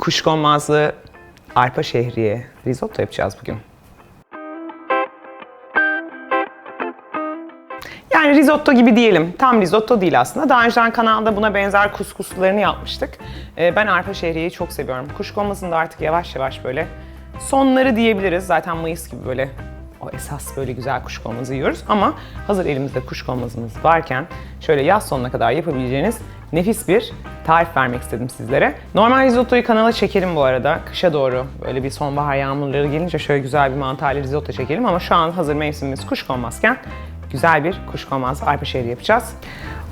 kuşkonmazlı arpa şehriye risotto yapacağız bugün. Yani risotto gibi diyelim. Tam risotto değil aslında. Daha önceden kanalda buna benzer kuskuslarını yapmıştık. Ee, ben arpa şehriyeyi çok seviyorum. Kuşkonmazın da artık yavaş yavaş böyle sonları diyebiliriz. Zaten Mayıs gibi böyle o esas böyle güzel kuşkonmazı yiyoruz. Ama hazır elimizde kuşkonmazımız varken şöyle yaz sonuna kadar yapabileceğiniz nefis bir tarif vermek istedim sizlere. Normal risottoyu kanala çekelim bu arada. Kışa doğru böyle bir sonbahar yağmurları gelince şöyle güzel bir mantarlı risotto çekelim. Ama şu an hazır mevsimimiz kuşkonmazken güzel bir kuşkonmaz arpa şehri yapacağız.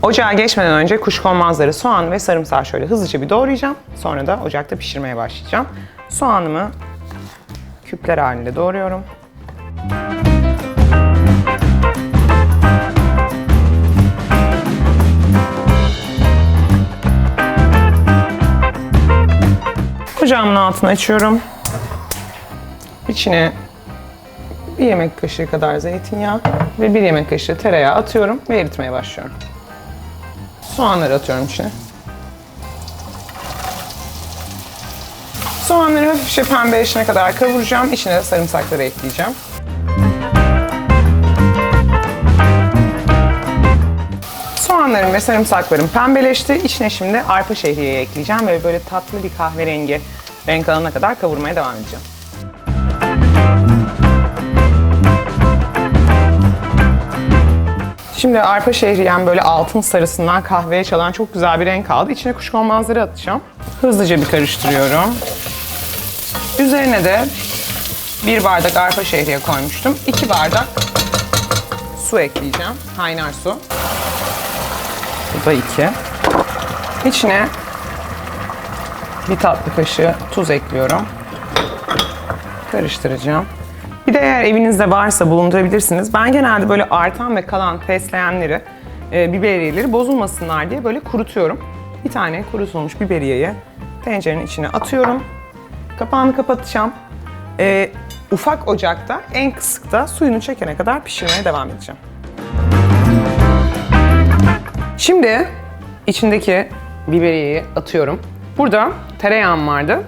Ocağa geçmeden önce kuşkonmazları soğan ve sarımsağı şöyle hızlıca bir doğrayacağım. Sonra da ocakta pişirmeye başlayacağım. Soğanımı küpler halinde doğruyorum. Ocağımın altını açıyorum. İçine bir yemek kaşığı kadar zeytinyağı ve bir yemek kaşığı tereyağı atıyorum ve eritmeye başlıyorum. Soğanları atıyorum içine. Soğanları hafifçe pembeleşene kadar kavuracağım. İçine de sarımsakları ekleyeceğim. Soğanlarım ve sarımsaklarım pembeleşti. İçine şimdi arpa şehriyeyi ekleyeceğim ve böyle tatlı bir kahverengi renk alana kadar kavurmaya devam edeceğim. Şimdi arpa şehriyem böyle altın sarısından kahveye çalan çok güzel bir renk aldı. İçine kuşkonmazları atacağım. Hızlıca bir karıştırıyorum. Üzerine de bir bardak arpa şehriye koymuştum. İki bardak su ekleyeceğim. Kaynar su. Bu da iki. İçine bir tatlı kaşığı tuz ekliyorum. Karıştıracağım. Bir de eğer evinizde varsa bulundurabilirsiniz. Ben genelde böyle artan ve kalan fesleğenleri, e, biberiyeleri bozulmasınlar diye böyle kurutuyorum. Bir tane kurutulmuş biberiyeyi tencerenin içine atıyorum. Kapağını kapatacağım. E, ufak ocakta en kısıkta suyunu çekene kadar pişirmeye devam edeceğim. Şimdi içindeki biberiyeyi atıyorum. Burada tereyağım vardı.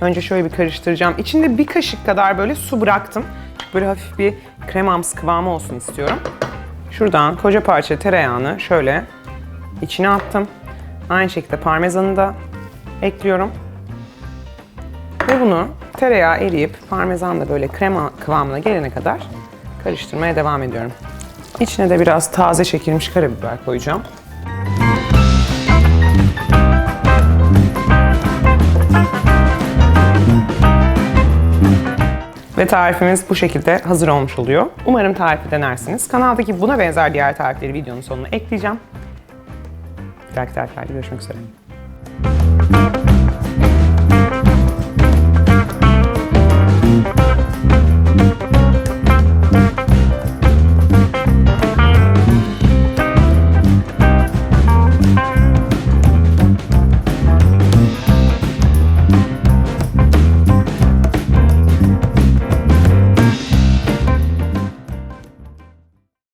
Önce şöyle bir karıştıracağım. İçinde bir kaşık kadar böyle su bıraktım. Böyle hafif bir kremamsı kıvamı olsun istiyorum. Şuradan koca parça tereyağını şöyle içine attım. Aynı şekilde parmesanı da ekliyorum. Ve bunu tereyağı eriyip parmesan da böyle krema kıvamına gelene kadar karıştırmaya devam ediyorum. İçine de biraz taze çekilmiş karabiber koyacağım. Ve tarifimiz bu şekilde hazır olmuş oluyor. Umarım tarifi denersiniz. Kanaldaki buna benzer diğer tarifleri videonun sonuna ekleyeceğim. Bir dahaki tariflerde görüşmek üzere.